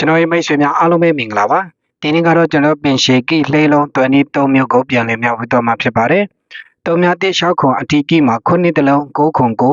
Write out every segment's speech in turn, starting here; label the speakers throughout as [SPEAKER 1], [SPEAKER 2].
[SPEAKER 1] ကျွန်တော်ရဲ့မိတ်ဆွေများအားလုံးပဲမင်္ဂလာပါဒီနေ့ကတော့ကျွန်တော်ပင်ရှေကိလှေလုံး23မျိုးကိုပြန်လည်မြောက်ဝေတော့မှာဖြစ်ပါတယ်တုံများတိ6ခွန်အထီကိမှာခုနှစ်တလုံး9ခွန်9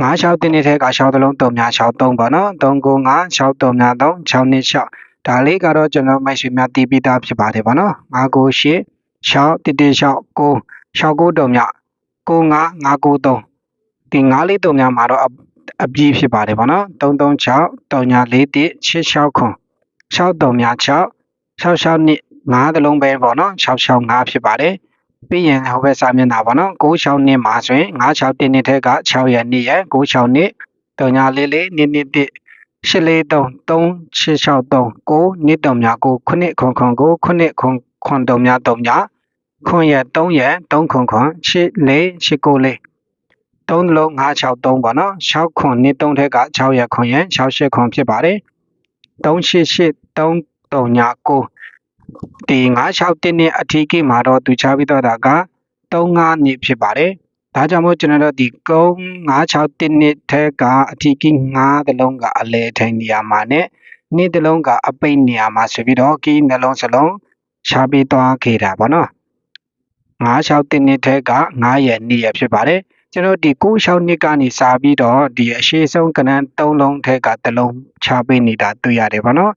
[SPEAKER 1] 9 6တင်းနေတဲ့က6တလုံးတုံများ6 3ပေါ့နော်3 9 5 6တုံများ3 6နှစ်6ဒါလေးကတော့ကျွန်တော်မိတ်ဆွေများတည်ပြီးသားဖြစ်ပါတယ်ပေါ့နော်5 9 8 6တိတိ6 9 6 9တုံများ9 5 5 9 3ဒီ9လေးတုံများမှာတော့ အပြည့်ဖြစ်ပါတယ်ဗောနော်336 3941 86ခွန်63များ6 66နှစ်9တလုံးပဲဗောနော်665ဖြစ်ပါတယ်ပြီးရင်ဟိုဘက်စာမျက်နှာဗောနော်96နှစ်မှာဆိုရင်96တင်းနှစ်ထက်က6ရက်နှစ်ရက်96နှစ်3944နှစ်နှစ်တစ်843 3863 9နှစ်တုံများ9ခုနှစ်ခွန်ခွန်9ခုနှစ်ခွန်ခွန်တုံများ3ညခွန်ရက်3ရက်3ခွန်ခွန်8 4 8 9 4 3လုံး563ပေါ့နော်6ခွန်နှစ်3ထက်က6ရက်ခွန်ရက်68ခွန်ဖြစ်ပါတယ်388 339ဒီ96တင်းနဲ့အထီးကိမှာတော့သူချပြီးတော့တာက35နှစ်ဖြစ်ပါတယ်ဒါကြောင့်မို့ကျွန်တော်တို့ဒီကုန်း96တင်းနှစ်ထက်ကအထီးကိ9တလုံးကအလဲထိုင်နေရာမှာနဲ့နှစ်တလုံးကအပိတ်နေရာမှာဆိုပြီးတော့ကိနှလုံးစလုံးချပြီးသွားခဲ့တာပေါ့နော်96တင်းနှစ်ထက်က9ရက်2ရက်ဖြစ်ပါတယ် ကျွန်တော်ဒီ96နှစ်ကနေစပြီးတော့ဒီအရှိဆုံးကဏ္ဍ3လုံးထက်ကတစ်လုံးချပေးနေတာတွေ့ရတယ်ဗောနော်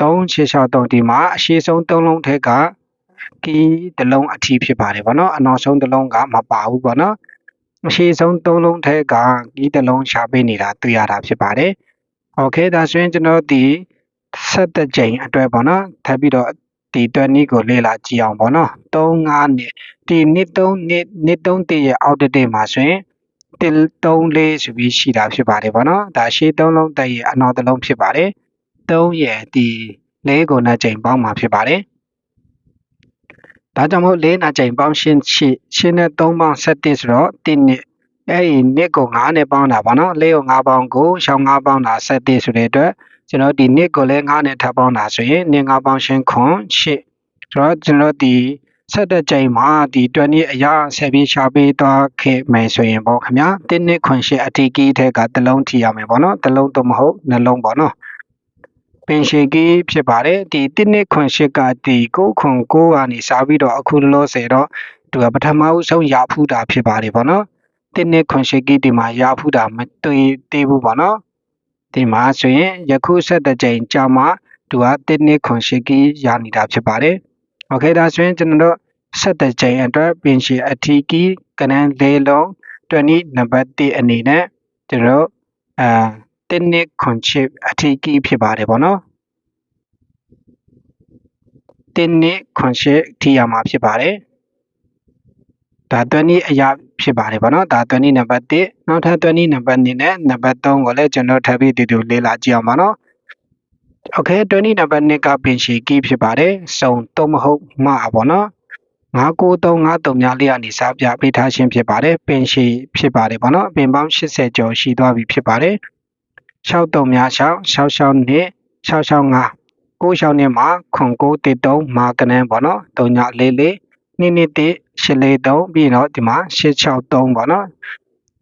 [SPEAKER 1] 3663ဒီမှာအရှိဆုံး3လုံးထက်ကကီတစ်လုံးအထီးဖြစ်ပါတယ်ဗောနော်အနောက်ဆုံးတစ်လုံးကမပါဘူးဗောနော်အရှိဆုံး3လုံးထက်ကကီတစ်လုံးချပေးနေတာတွေ့ရတာဖြစ်ပါတယ်โอเคဒါဆိုရင်ကျွန်တော်ဒီ7ကြိမ်အတွက်ဗောနော်ထပ်ပြီးတော့ ဒီတွက်နည်းကိုလေ့လာကြည့်အောင်ဗောနော်3 5နှစ်ဒီနှစ်3နှစ်နှစ်3တရဲ့အောက်တစ်တစ်မှာဆိုရင်1 3 4ဆိုပြီးရှိတာဖြစ်ပါတယ်ဗောနော်ဒါရှေး3လုံးတက်ရဲ့အနောက်တစ်လုံးဖြစ်ပါတယ်3ရဲ့ဒီ၄ကိုနှစ်ကြိမ်ပေါင်းမှာဖြစ်ပါတယ်ဒါကြောင့်မို့၄နှစ်ကြိမ်ပေါင်းရှင်းရှိရှင်းနဲ့3ပေါင်း7ဆိုတော့1နှစ် အဲ့ဒီနှစ်ကို9နဲ့ပေါင်းတာဗောနော်၄ကို9ပေါင်းကိုရှောင်း9ပေါင်းတာ7ဆိုတဲ့အတွက်ကျွန်တော်ဒီနှစ်ကိုလည်း9နဲ့ထပ်ပေါင်းတာဆိုရင်နှစ်9ပေါင်းရှင်းခွန်8ဆိုတော့ကျွန်တော်ဒီဆက်တဲ့ချိန်မှာဒီ20အရာဆက်ပြီးရှာပေးသွားခဲ့မယ်ဆိုရင်ပေါ့ခင်ဗျာတင်းနှစ်ခွန်ရှစ်အထီးကီးထဲကတလုံးထီရမယ်ပေါ့နော်တလုံးတော့မဟုတ်နှလုံးပေါ့နော်ပင်ရှေကီးဖြစ်ပါတယ်ဒီတင်းနှစ်ခွန်ရှစ်ကဒီကိုခွန်ကိုကနေစားပြီးတော့အခုလောဆယ်တော့သူကပထမဦးဆုံးရဖူးတာဖြစ်ပါတယ်ပေါ့နော် တင်းနှစ်ခွန်ရှစ်ကီးဒီမှာရဖူးတာမတွေ့သေးဘူးပေါ့နော်ဒီမှာဆိုရင်ယခုဆက်တဲ့ချိန်ကြာမှသူကတင်းနှစ်ခွန်ရှစ်ကီးရနေတာဖြစ်ပါတယ်โอเคဒါဆိုရင်ကျွန်တော်တို့ဆက်တဲ့ချိန်အတွက်ပင်ရှီအထီးကီကနန်းလေးလုံး20နံပါတ်1အနေနဲ့ကျွန်တော်တို့အာတင်းနစ်ခွန်ချစ်အထီးကီဖြစ်ပါတယ်ဗောနော်တင်းနစ်ခွန်ချစ်ထီရမှာဖြစ်ပါတယ် ဒါ20အရာဖြစ်ပါတယ်ဗောနော်ဒါ20နံပါတ်1နောက်ထပ်20နံပါတ်2နဲ့နံပါတ်3ကိုလည်းကျွန်တော်ထပ်ပြီးတူတူလေ့လာကြည့်အောင်ပါနော်โอเค20နံပါတ်2ကပင်ရှီကီဖြစ်ပါတယ်စုံတော့မဟုတ်မှားပါနော်99353များလေးကနေစားပြပေးထားခြင်းဖြစ်ပါတယ်ပင်ရှည်ဖြစ်ပါတယ်ပေါ့နော်ပင်ပေါင်း80ကျော်ရှိသွားပြီဖြစ်ပါတယ်63များ6 66နှစ်665 96နှစ်မှာခွန်933မာကနန်းပေါ့နော်3944နှစ်နှစ်တစ် 843ပြီးတော့ဒီမှာ863ပေါ့နော်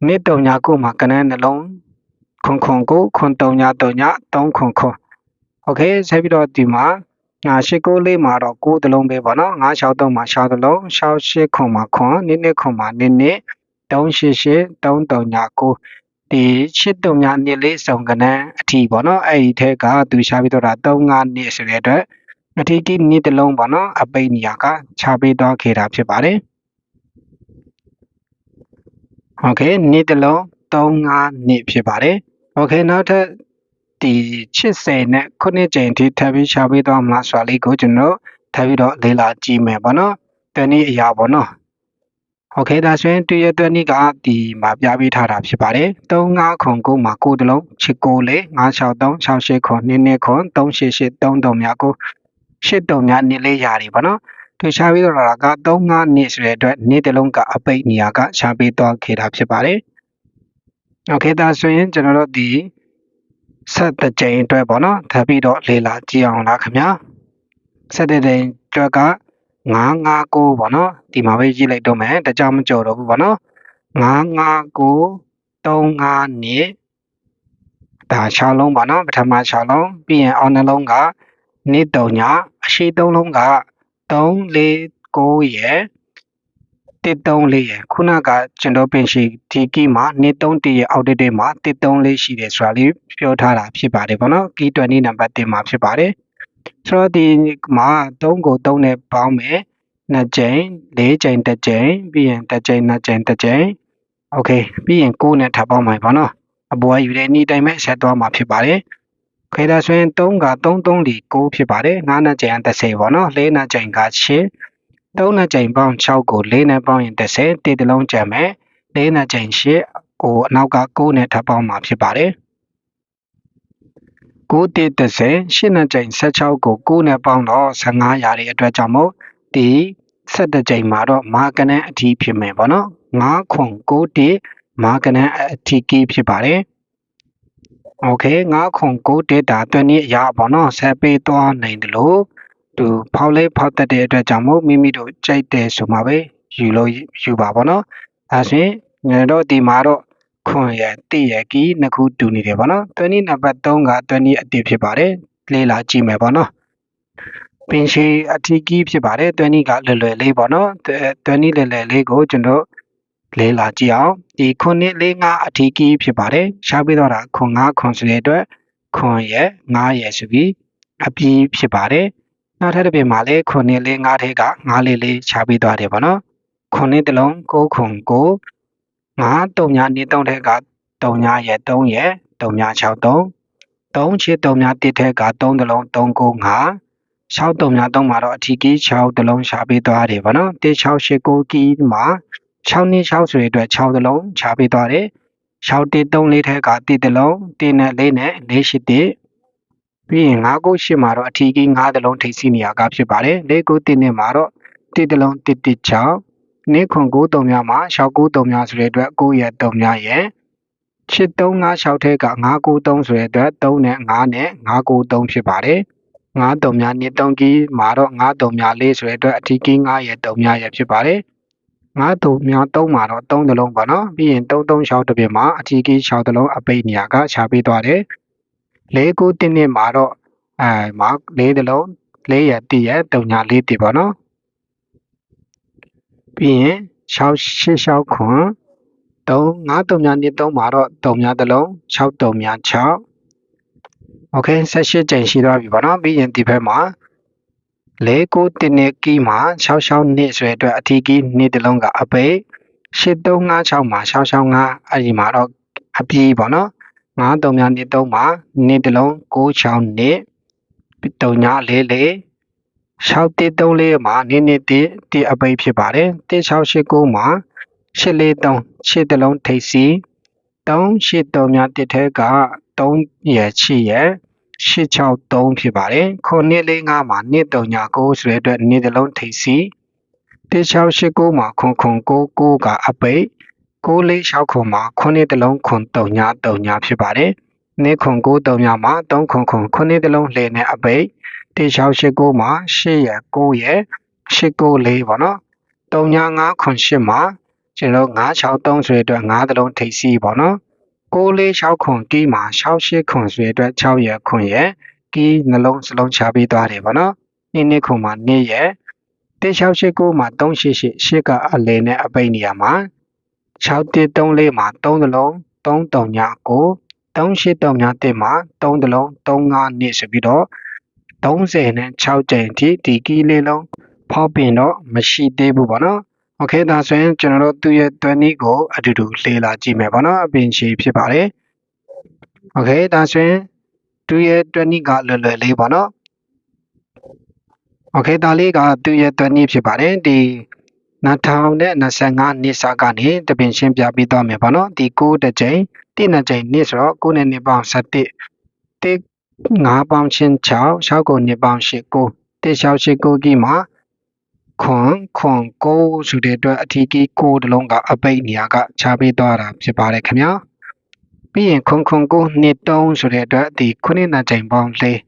[SPEAKER 1] နှစ်39မှာကနန်းနှလုံးခွန်ခွန်9ခွန်3939 3ခွန်ခွန်โอเคဆက်ပြီးတော့ဒီမှာ894မှာတော့9တလုံးပဲပေါ့နော်963မှာ6တလုံး68ခွန်မှာခွန်နည်းနည်းခွန်မှာနည်းနည်း388 339ဒီ8တုံများနှစ်လေးစုံကနန်းအထီပေါ့နော်အဲ့ဒီထဲကသူရှားပြီးတော့35နှစ်ဆိုတဲ့အတွက် အထီးကြီးနှစ်တလုံးပေါ့နော်အပိတ်နေရာကခြားပေးသွားခဲ့တာဖြစ်ပါတယ်โอเคနှစ်တလုံး35နှစ်ဖြစ်ပါတယ်โอเคနောက်ထပ်ဒီ80နဲ့ခုနှစ်ကြိမ်ထိထပ်ပြီးရှာပေးသွားမလားဆိုတာလေးကိုကျွန်တော်ထပ်ပြီးတော့လေ့လာကြည့်မယ်ပေါ့နော်တနည်းအရာပေါ့နော်โอเคဒါဆိုရင်တူရတွက်နည်းကဒီမှာပြပေးထားတာဖြစ်ပါတယ်35ခွန်9မှာ9တလုံးချစ်9လေ963 68ခွန်2နှစ်ခွန်388 33များကို 8တုံများနှစ်လေးရာတွေပေါ့နော်သူရှာပြီးတော့က35နှစ်ဆိုတဲ့အတွက်နေ့တလုံးကအပိတ်နေရာကရှာပေးသွားခဲ့တာဖြစ်ပါတယ်โอเคဒါဆိုရင်ကျွန်တော်တို့ဒီဆက်တဲ့ကြိမ်အတွက်ပေါ့နော်ထပ်ပြီးတော့လေ့လာကြည့်အောင်လားခင်ဗျာဆက်တဲ့ကြိမ်အတွက်က959ပေါ့နော်ဒီမှာပဲရေးလိုက်တော့မယ်တကြောင်မကြော်တော့ဘူးပေါ့နော်959 35နှစ် ဒါ6လုံးပါနော်ပထမ6လုံးပြီးရင်အောက်နှလုံးက နှစ်3ညအရှိ3လုံးက3 4 9ရယ်134ရယ်ခုနကကျွန်တော်ပင်ရှိဒီကီမှာနှစ်3တရအောက်တစ်မှာ134ရှိတယ်ဆိုတာလေးပြောထားတာဖြစ်ပါတယ်ဗောနော်ကီ20နံပါတ်1မှာဖြစ်ပါတယ်ဆိုတော့ဒီမှာ3ကို3နဲ့ပေါင်းမယ်နှစ်ကြိမ်၄ကြိမ်တစ်ကြိမ်ပြီးရင်တစ်ကြိမ်နှစ်ကြိမ်တစ်ကြိမ်โอเคပြီးရင်9နဲ့ထပ်ပေါင်းမယ်ဗောနော်အပေါ်ကယူတဲ့ဤတိုင်းပဲဆက်သွားမှာဖြစ်ပါတယ် ခေဒါဆိုရင်3က3 3လီ9ဖြစ်ပါတယ်9နှစ်ကြိမ်30ပေါ့နော်4နှစ်ကြိမ်က8 3နှစ်ကြိမ်ပေါင်း6ကို4နဲ့ပေါင်းရင်30တိတလုံးကျန်မယ်4နှစ်ကြိမ်8ကိုအနောက်က9နဲ့ထပ်ပေါင်းမှာဖြစ်ပါတယ်9တိ30 8နှစ်ကြိမ်16ကို9နဲ့ပေါင်းတော့15ရာတဲ့အတွက်ကြောင့်မို့ဒီ17ကြိမ်မှာတော့မာကနန်အထီးဖြစ်မယ်ပေါ့နော်9ခွန်9တိမာကနန်အထီးကြီးဖြစ်ပါတယ် โอเค9ခွန်9 data တွက်နည်းအရာပေါ့နော်ဆက်ပေးသွားနိုင်တယ်လို့သူဖောက်လေးဖောက်တတ်တဲ့အတွက်ကြောင့်မို့မိမိတို့ကြိုက်တယ်ဆိုမှပဲယူလို့ယူပါပေါ့နော်အဲဆိုရင်ငါတို့ဒီမှာတော့ခွန်ရတိရကီနှစ်ခုတူနေတယ်ပေါ့နော်တွက်နည်းနံပါတ်3ကတွက်နည်းအတိဖြစ်ပါတယ်လေးလာကြည့်မယ်ပေါ့နော်ပင်ရှိအထီးကြီးဖြစ်ပါတယ်တွက်နည်းကလွယ်လွယ်လေးပေါ့နော်တွက်နည်းလွယ်လွယ်လေးကိုကျွန်တော် လဲလာကြည့်အောင်ဒီခုနှစ်လေးငါအထီးကြီးဖြစ်ပါတယ်ရှားပြီးတော့တာခွန်ငါခွန်ဆိုတဲ့အတွက်ခွန်ရဲ့ငါရဲ့ဆိုပြီးအပြီးဖြစ်ပါတယ်နောက်ထပ်တစ်ပြင်မှာလည်းခုနှစ်လေးငါထဲကငါလေးလေးရှားပြီးသွားတယ်ပေါ့နော်ခုနှစ်တလုံးကိုခွန်ကိုငါတုံညာနေတုံးထဲကတုံညာရဲ့3ရဲ့တုံညာ6 3 3ချစ်တုံညာ1ထဲက3တလုံး3ကို5 6တုံညာ3မှာတော့အထီးကြီး6တလုံးရှားပေးသွားတယ်ဗောနော်1 6 8 9ကီးမှာ 6နှစ်6ဆိုတဲ့အတွက်6တလုံးချပေးသွားတယ်6 1 3 4ထဲက1တလုံး1နဲ့4နဲ့4 8 1ပြီးရင်9 9 8မှာတော့အထီးကြီး9တလုံးထိပ်စီးနေရကဖြစ်ပါတယ်4 9 1နဲ့မှာတော့1တလုံး1 1 6နေ့ခွန်9 3များမှာ6 9 3များဆိုတဲ့အတွက်9ရဲ့3များရဲ့ချစ်3 5 6ထဲက9 9 3ဆိုတဲ့အတွက်3နဲ့5နဲ့9 9 3ဖြစ်ပါတယ်9 3များနှစ်3ကီးမှာတော့9 3များ4ဆိုတဲ့အတွက်အထီးကီး9ရဲ့3များရဲ့ဖြစ်ပါတယ် ငါးသူများသုံးမှာတော့သုံးသလုံးပေါ့နော်ပြီးရင်သုံးသုံးရှောက်တစ်ပြင်မှာအထီးကြီးရှောက်သလုံးအပိတ်နေရာကရှာပေးသွားတယ်လေးကိုတင်းနဲ့မှာတော့အဲမှာလေးသလုံးလေးရတည့်ရတုံညာလေးတည့်ပေါ့နော်ပြီးရင်ရှောက်ရှစ်ရှောက်ခွန်3 9တုံညာနှစ်သုံးမှာတော့တုံညာသလုံး6တုံညာ6 okay 78ကြိမ်ရှိသွားပြီပေါ့နော်ပြီးရင်ဒီဘက်မှာ လဲကိုတင်နေကီမှာ66နှစ်ဆွဲအတွက်အထီးကီနှစ်တလုံးကအပိတ်8356မှာ665အဲ့ဒီမှာတော့အပြေးပေါ့နော်93များနှစ်3မှာနှစ်တလုံး96နှစ်3944 6134မှာနှစ်နှစ်တတအပိတ်ဖြစ်ပါတယ်1689မှာ843 8တလုံးထိပ်စီ383များတစ်ထဲက3ရချီရ 863ဖြစ်ပါတယ်ခုနှစ်လေး5မှာနှစ်39ဆိုတဲ့အတွက်နှစ်တလုံးထိပ်စီ1689မှာခွန်ခွန်99ကအပိတ်646ခွန်မှာခုနှစ်တလုံးခွန်3ည3ညဖြစ်ပါတယ်နှစ်ခွန်93ညမှာ3ခွန်ခွန်ခုနှစ်တလုံးလှည့်နဲ့အပိတ်1689မှာ8ရ9ရ894ပေါ့နော်3ည5ခွန်8မှာကျွန်တော်963ဆိုတဲ့အတွက်9တလုံးထိပ်စီပေါ့နော် 646ခွန်ကီးမှာ68ခွန်ဆိုတဲ့အတွက်6ရခွန်ရကီးနှလုံးစလုံးချပေးသွားတယ်ဗောနော်နေ့နေ့ခွန်မှာနေ့ရ1689မှာ388ရှစ်ကအလဲနဲ့အပိတ်နေရာမှာ6134မှာ3တလုံး33ည9 38ည1မှာ3တလုံး35နှစ်ဆိုပြီးတော့30နဲ့6ကြိမ်အထိဒီကီးလေးလုံးဖောက်ပင်တော့မရှိသေးဘူးဗောနော် โอเคဒါဆိုရင်ကျွန်တော်တို့သူ့ရဲ့တွဲနည်းကိုအတူတူလေ့လာကြည့်မယ်ပေါ့နော်အပင်ရှည်ဖြစ်ပါတယ်โอเคဒါဆိုရင်သူ့ရဲ့တွဲနည်းကလွယ်လွယ်လေးပေါ့နော်โอเคဒါလေးကသူ့ရဲ့တွဲနည်းဖြစ်ပါတယ်ဒီ2025နှစ်စာကနေတပင်ရှင်းပြပေးသွားမယ်ပေါ့နော်ဒီ9တစ်ကြိမ်တိနှစ်ကြိမ်နှစ်ဆိုတော့9နဲ့2ပေါင်း7တိ9ပေါင်းချင်း6 6ကို2ပေါင်း8 9 1 6 8 9ကြီးမှာ ခွန်ခွန်ကိုဆိုတဲ့အတွက်အထီးကြီးကိုတလုံးကအပိတ်နေရာကခြားပေးသွားတာဖြစ်ပါတယ်ခင်ဗျာပြီးရင်ခွန်ခွန်ကိုနှစ်တုံးဆိုတဲ့အတွက်ဒီခုနှစ်နာချိန်ပေါင်းလေး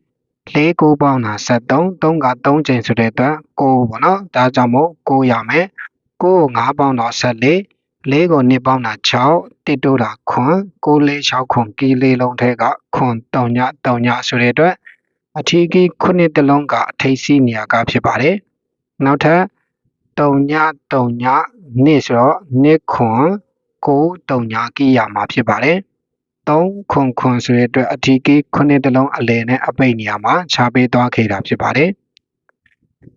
[SPEAKER 1] လေးကိုပေါင်းတာ73 3က3ချိန်ဆိုတဲ့အတွက်6ပေါ့နော်ဒါကြောင့်မို့6ရမယ်6ကို9ပေါင်းတော့14၄ကိုနှစ်ပေါင်းတာ6တစ်တိုးတာခွန်6လေး6ခွန်ကီလေးလုံးထဲကခွန်3ည3ညဆိုတဲ့အတွက်အထီးကီခုနှစ်တလုံးကအထိပ်စီးနေရာကဖြစ်ပါတယ် နောက်ထပ်3ည3ညနှစ်ဆိုတော့နှစ်ခွန်9 3ညကီရမှာဖြစ်ပါတယ်3ခွန်ခွန်ဆိုတဲ့အတွက်အထီးကီခုနှစ်တလုံးအလယ်နဲ့အပိတ်နေရာမှာခြားပေးသွားခဲ့တာဖြစ်ပါတယ်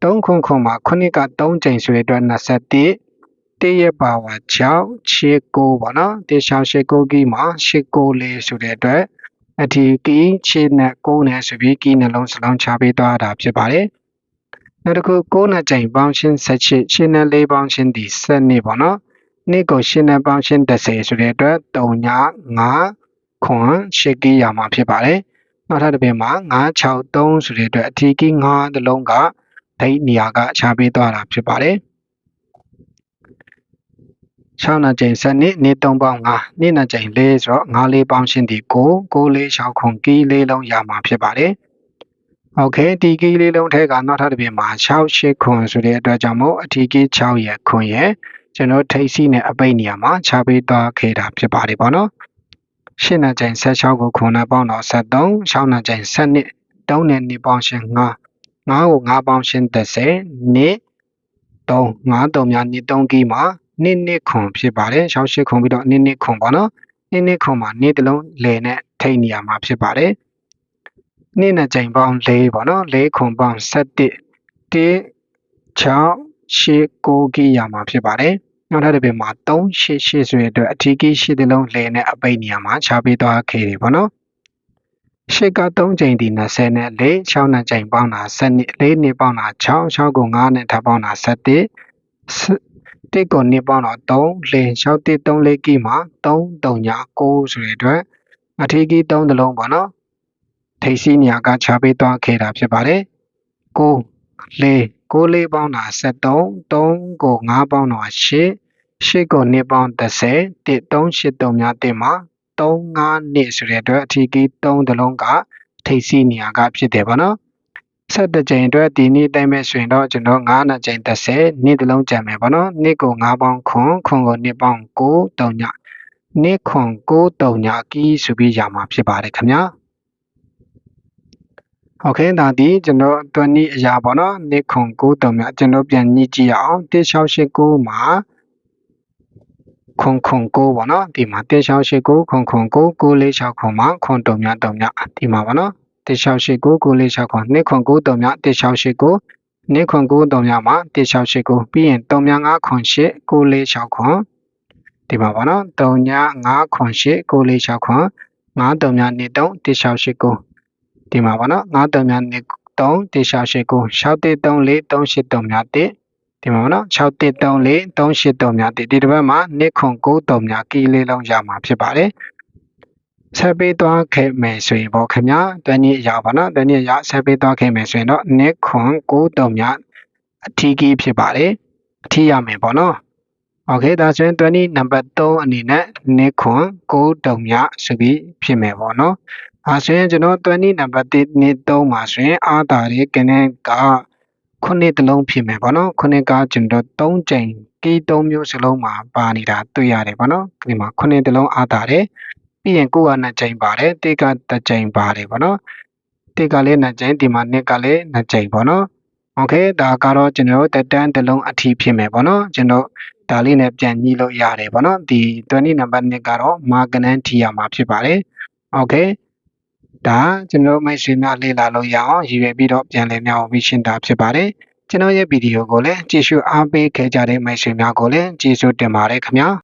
[SPEAKER 1] 3ခွန်ခွန်မှာခုနှစ်က3ချိန်ဆိုတဲ့အတွက်21တည့်ရပါဝါ6ရှေ့9ပေါ့နော်တေရှောင်းရှေ့9ကီမှာရှေ့9လေးဆိုတဲ့အတွက်အထီးကီရှေ့နဲ့9နဲ့ဆိုပြီးကီနှလုံးစလုံးခြားပေးသွားတာဖြစ်ပါတယ် နောက်တစ်ခု9နဲ့ချိန်ပေါင်းရှင်း18ရှင်းနဲ့4ပေါင်းရှင်းဒီ7နှစ်ပေါ့နော်နှစ်ကိုရှင်းနဲ့ပေါင်းရှင်း30ဆိုတဲ့အတွက်3ည5ခွန်ရှစ်ကီရမှာဖြစ်ပါတယ်နောက်ထပ်တစ်ပြင်မှာ963ဆိုတဲ့အတွက်အထီးကီ9တလုံးကဒိတ်နေရာကခြားပေးသွားတာဖြစ်ပါတယ်6နာချိန်7နှစ်နေ့3ပေါင်း5နေ့နာချိန်4ဆိုတော့5လေးပေါင်းရှင်းဒီ9 9လေး6ခွန်ကီလေးလုံးရမှာဖြစ်ပါတယ် โอเคဒီကီလေးလုံးထဲကနောက်ထပ်တစ်ပြင်မှာ6 8ခွန်ဆိုတဲ့အတွက်ကြောင့်မို့အထီးကီ6ရဲ့ခွန်ရဲ့ကျွန်တော်ထိပ်စီးနဲ့အပိတ်နေရာမှာခြားပေးသွားခဲ့တာဖြစ်ပါတယ်ပေါ့နော်ရှင်းနာချိန်16ကိုခွန်နဲ့ပေါင်းတော့73 6နာချိန်7နှစ်3နဲ့2ပေါင်းရှင်း5 5ကို5ပေါင်းရှင်း30နှစ်3 5 3များနှစ်3ကီမှာနှစ်နှစ်ခွန်ဖြစ်ပါတယ်။68ခွန်ပြီးတော့နှစ်နှစ်ခွန်ပေါ့နော်။နှစ်နှစ်ခွန်မှာနှစ်တစ်လုံးလယ်နဲ့ထိတ်နေရမှာဖြစ်ပါတယ်။ နှစ်နဲ့ချိန်ပေါင်း၄ပေါ့နော်။၄ခွန်ပေါင်း7 1 6 8 9ကီရမှာဖြစ်ပါတယ်။နောက်ထပ်တစ်ပြင်မှာ3 8 8ဆိုတဲ့အတွက်အထီးကီ8တစ်လုံးလယ်နဲ့အပိတ်နေရမှာခြားပေးသွားခဲ့တယ်ပေါ့နော်။ရှစ်က3ချိန်ဒီ20နဲ့4 6နဲ့ချိန်ပေါင်းတာ7နှစ်4နှစ်ပေါင်းတာ6 6ကို9နဲ့ထပ်ပေါင်းတာ7တစ်ကိုနှစ်ပေါင်းတော့3လင်6တစ်3လေးကီမှာ3 3ညာ9ဆိုတဲ့အတွက်အထီးကီ3တလုံးပေါ့နော် ထိပ်စီးနေရာကခြားပေးသွားခဲ့တာဖြစ်ပါတယ်9 4 9လေးပေါင်းတာ73 3ကို9ပေါင်းတော့8 8ကို2ပေါင်း30 1 3 8 3များတင်မှာ3 5နှစ်ဆိုတဲ့အတွက်အထီးကီ3တလုံးကထိပ်စီးနေရာကဖြစ်တယ်ပေါ့နော်17ကြိမ်အတွက်ဒီနေ့တိုင်းမဲ့ဆိုရင်တော့ကျွန်တော်9နှစ်ကြိမ်30နေ့တစ်လုံးကြံမယ်ပေါ့နော်နေ့ကို9ပေါင်းခွန်ခွန်ကိုနှစ်ပေါင်း9 3ညနေ့ခွန်9 3ညကီးဆိုပြီးရမှာဖြစ်ပါတယ်ခင်ဗျာ ဟုတ်ကဲ့ဒါဒီကျွန်တော်တွန်းဤအရာပေါ့နော်နေ့ခွန်9 3ညကျွန်တော်ပြန်ညှိကြည့်ရအောင်1689မှာခွန်ခွန်9ပေါ့နော်ဒီမှာ1689ခွန်ခွန်9 946ခွန်မှာခွန်3ည3ညဒီမှာပေါ့နော်1689 946ခွန်2ခွန်9 3မြ1689 2ခွန်9 3မြမှာ1689ပြီးရင်3မြ5ခွန်8 946ခွန်ဒီမှာပါနော်3ည5ခွန်8 946ခွန်9 3မြ2 3 1689 ဒီမှာပါနော်9 3မြ2 3 1689 6 3 3 4 383မြ1ဒီမှာနော်6 1 3 4 383မြ1ဒီတစ်ပတ်မှာ2ခွန်9 3မြကီလေးလုံးရမှာဖြစ်ပါတယ်ဆက်ပေးသွားခဲ့မယ်ဆိုရင်ပေါ့ခင်ဗျာတနည်းအရာပါနော်တနည်းအရာဆက်ပေးသွားခဲ့မယ်ဆိုရင်တော့နှစ်ခွန်9တုံမြအထီးကြီးဖြစ်ပါတယ်အထီးရမယ်ပေါ့နော် Okay ဒါဆိုရင်20 number 3အနေနဲ့နှစ်ခွန်9တုံမြဆိုပြီးဖြစ်မယ်ပေါ့နော်။ဒါဆိုရင်ကျွန်တော်20 number 3နှစ်3မှာဆိုရင်အာတာရေကနဲ့ကခုနှစ်တလုံးဖြစ်မယ်ပေါ့နော်။ခုနှစ်ကကျွန်တော်3ကြိမ် K3 မျိုးစလုံးမှာပါနေတာတွေ့ရတယ်ပေါ့နော်။ဒီမှာခုနှစ်တလုံးအာတာရေပြီးရင်ကိုကနှစ်ကြိမ်ပါတယ်တေကတစ်ကြိမ်ပါတယ်ပေါ့နော်။တေကလည်းနှစ်ကြိမ်ဒီမှာနှစ်ကလည်းနှစ်ကြိမ်ပေါ့နော်။ Okay ဒါကတော့ကျွန်တော်တက်တန်းတလုံးအထီးဖြစ်မယ်ပေါ့နော်။ကျွန်တော် ဒါလေးနဲ့ပြန်ညှိလို့ရတယ်ဗောနော်ဒီ20နံပါတ်2ကတော့မာကနန်ထီရမှာဖြစ်ပါတယ်โอเคဒါကျွန်တော်မိတ်ဆွေများလေ့လာလို့ရအောင်ရည်ရွယ်ပြီးတော့ပြန်လည်မြောက်ပြီးရှင်းတာဖြစ်ပါတယ်ကျွန်တော်ရဲ့ဗီဒီယိုကိုလည်းကြည့်ရှုအားပေးခဲ့ကြတဲ့မိတ်ဆွေများကိုလည်းကျေးဇူးတင်ပါတယ်ခင်ဗျာ